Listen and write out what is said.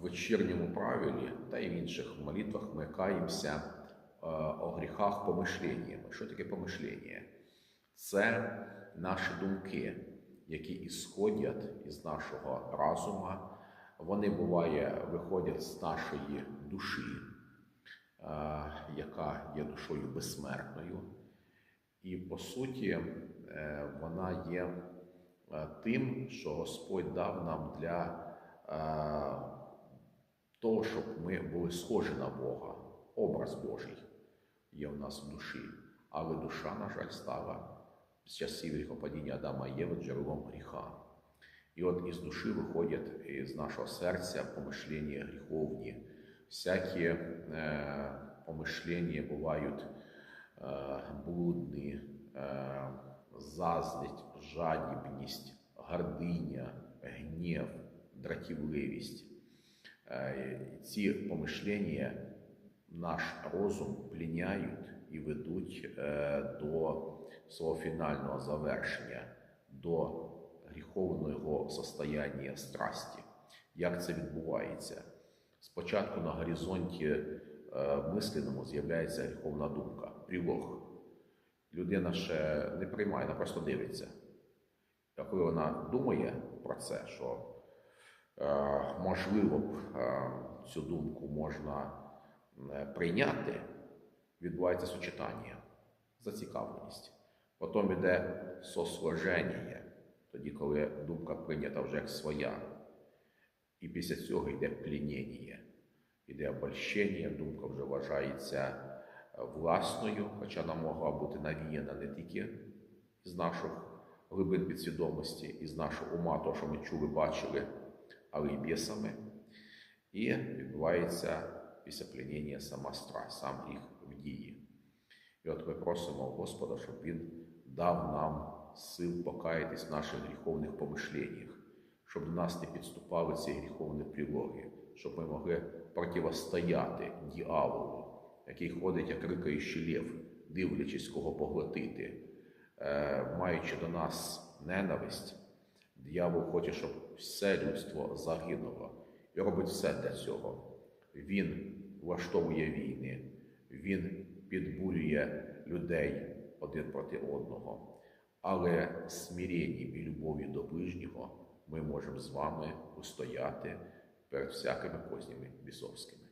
вечірньому правилі та й в інших молитвах ми каємося е, о гріхах помишленнями. Що таке помишлення? Це наші думки, які ісходять із нашого разума. Вони буває виходять з нашої душі, е, яка є душою безсмертною. І по суті, е, вона є тим, що Господь дав нам для того, щоб ми були схожі на Бога. Образ Божий є в нас в душі. Але душа, на жаль, стала з часів гріхопадіння Адама і Єви джерелом гріха. І от із душі виходять із нашого серця помишлення гріховні. Всякі е, помишлення бувають е, блудні, е, заздрість, жадібність, гординя, гнів, дратівливість. Ці помишлення наш розум пліняють і ведуть е, до свого фінального завершення, до гріховного состояння страсті. Як це відбувається? Спочатку на горизонті е, мисленому з'являється гріховна думка, прилог. Людина ще не приймає, вона просто дивиться. А коли вона думає про це, що можливо б е, цю думку можна е, прийняти, відбувається сочетання, зацікавленість. Потім йде сослуження, тоді, коли думка прийнята вже як своя. І після цього йде плінення, йде обольщення, думка вже вважається е, власною, хоча вона могла бути навіяна не тільки з наших глибин підсвідомості, із нашого ума, того, що ми чули, бачили, але й бісами. І відбувається після плінення сама страсть, сам гріх в дії. І от ми просимо Господа, щоб Він дав нам сил покаятись в наших гріховних помишленнях, щоб до нас не підступали ці гріховні прилоги, щоб ми могли противостояти діаволу, який ходить, як рикаючий лев, дивлячись, кого поглотити, Е, маючи до нас ненависть, диявол хоче, щоб все людство загинуло і робить все для цього. Він влаштовує війни, він підбурює людей один проти одного. Але смиренням і любов'ю до ближнього ми можемо з вами устояти перед всякими познями бісовськими.